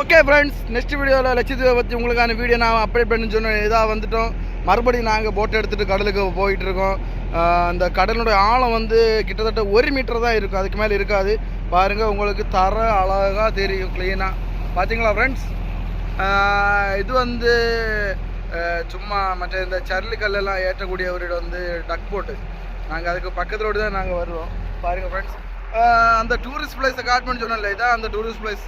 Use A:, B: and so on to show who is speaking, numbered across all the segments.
A: Okay friends next வீடியோவில் லட்சத்தீவை பற்றி உங்களுக்கான வீடியோ நான் அப்டேட் பண்ணி சொன்ன இதாக வந்துட்டோம். மறுபடியும் நாங்கள் போட்டை எடுத்துகிட்டு கடலுக்கு போயிட்டு இருக்கோம். அந்த கடலுடைய ஆழம் வந்து கிட்டத்தட்ட ஒரு மீட்டர் தான் இருக்கும். அதுக்கு மேலே இருக்காது. பாருங்கள் உங்களுக்கு தர அழகாக தெரியும் க்ளீனாக பார்த்தீங்களா ஃப்ரெண்ட்ஸ் இது வந்து சும்மா மற்ற இந்த சர்லு கல்லெல்லாம் ஏற்றக்கூடிய ஒரு இடம் வந்து டக் போட்டு நாங்கள் அதுக்கு பக்கத்தோடு தான் நாங்கள் வருவோம். பாருங்கள் ஃப்ரெண்ட்ஸ் அந்த டூரிஸ்ட் பிளேஸை காட்மெண்ட் சொன்னோம்ல இதான் அந்த டூரிஸ்ட் பிளேஸ்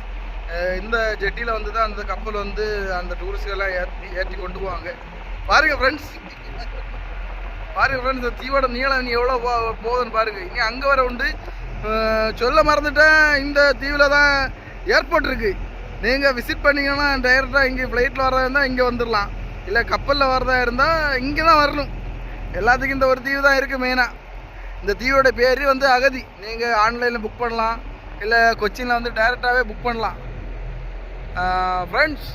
A: இந்த ஜெட்டியில் வந்து தான் அந்த கப்பல் வந்து அந்த டூரிஸ்டெல்லாம் ஏற்றி ஏற்றி கொண்டு போவாங்க. பாருங்கள் ஃப்ரெண்ட்ஸ் பாருங்க ஃப்ரெண்ட்ஸ் இந்த தீவோட நீளம் இனி எவ்வளோ போ போகுதுன்னு பாருங்கள் இனி அங்கே வர உண்டு. சொல்ல மறந்துட்டேன் இந்த தீவில் தான் ஏர்போர்ட் இருக்குது நீங்கள் விசிட் பண்ணிங்கன்னா டைரெக்டாக இங்கே ஃப்ளைட்டில் வரதா இருந்தால் இங்கே வந்துடலாம் இல்லை கப்பலில் வரதா இருந்தால் இங்கே தான் வரணும். எல்லாத்துக்கும் இந்த ஒரு தீவு தான் இருக்குது மெயினாக இந்த தீவோட பேர் வந்து அகதி. நீங்கள் ஆன்லைனில் புக் பண்ணலாம். இல்லை கொச்சினில் வந்து டைரெக்டாகவே புக் பண்ணலாம். ஃப்ரெண்ட்ஸ்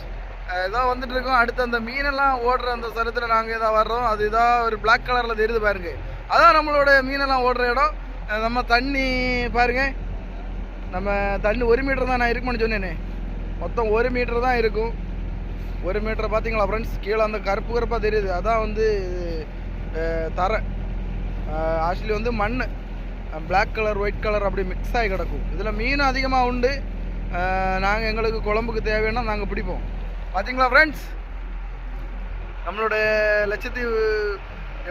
A: ஏதோ வந்துட்டு இருக்கோம் அடுத்து அந்த மீனெல்லாம் ஓடுற அந்த சரத்தில் நாங்கள் ஏதோ வர்றோம். அது இதாக ஒரு பிளாக் கலரில் தெரியுது பாருங்க. அதான் நம்மளோட மீனெல்லாம் ஓடுற இடம். நம்ம தண்ணி பாருங்க. நம்ம தண்ணி ஒரு மீட்டர் தான் நான் இருக்குமென்னு சொன்னேனே. மொத்தம் ஒரு மீட்டர் தான் இருக்கும். ஒரு மீட்டர் பார்த்தீங்களா ஃப்ரெண்ட்ஸ் கீழே அந்த கருப்பு கருப்பாக தெரியுது. அதான் வந்து தர. தரை ஆக்சுவலி வந்து மண் பிளாக் கலர் ஒயிட் கலர் அப்படி மிக்ஸ் ஆகி கிடக்கும். இதில் மீன் அதிகமாக உண்டு. நாங்கள் எங்களுக்கு குழம்புக்கு தேவைன்னா நாங்கள் பிடிப்போம். பார்த்தீங்களா ஃப்ரெண்ட்ஸ் நம்மளோட லட்சத்தீவு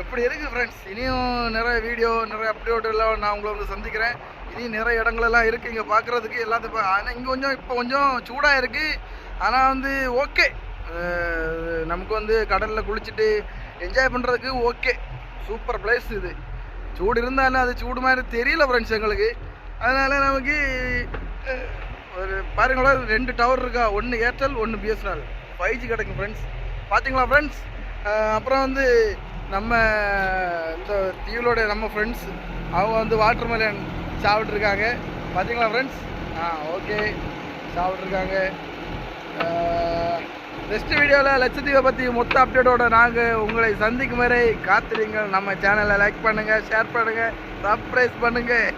A: எப்படி இருக்குது ஃப்ரெண்ட்ஸ் இனியும் நிறைய வீடியோ நிறைய அப்டேட் எல்லாம் நான் உங்களை வந்து சந்திக்கிறேன். இனியும் நிறைய இடங்களெல்லாம் இருக்குது இங்கே பார்க்குறதுக்கு எல்லாத்தையும் ஆனால் இங்கே கொஞ்சம் இப்போ கொஞ்சம் சூடாக இருக்குது ஆனால் வந்து ஓகே நமக்கு வந்து கடலில் குளிச்சுட்டு என்ஜாய் பண்ணுறதுக்கு ஓகே சூப்பர் பிளேஸ் இது. சூடு இருந்தாலும் அது சூடு மாதிரி தெரியல ஃப்ரெண்ட்ஸ் எங்களுக்கு. அதனால் நமக்கு ஒரு பாருங்களா ரெண்டு டவர் இருக்கா? ஒன்று ஏர்டெல் ஒன்று பிஎஸ்என்எல் ஃபைவ் ஜி கிடைக்கும் ஃப்ரெண்ட்ஸ் பார்த்தீங்களா ஃப்ரெண்ட்ஸ் அப்புறம் வந்து நம்ம இந்த தீவிலோட நம்ம ஃப்ரெண்ட்ஸ் அவங்க வந்து வாட்டர் மெலன் சாப்பிட்ருக்காங்க பார்த்தீங்களா ஃப்ரெண்ட்ஸ் ஆ ஓகே சாப்பிட்ருக்காங்க நெக்ஸ்ட் வீடியோவில் லட்சத்தீவை பற்றி மொத்த அப்டேட்டோட நாங்கள் உங்களை சந்திக்கும் வரை காத்திருங்கள். நம்ம சேனலை லைக் பண்ணுங்கள் ஷேர் பண்ணுங்கள் சப்ஸ்கிரைப் பண்ணுங்கள்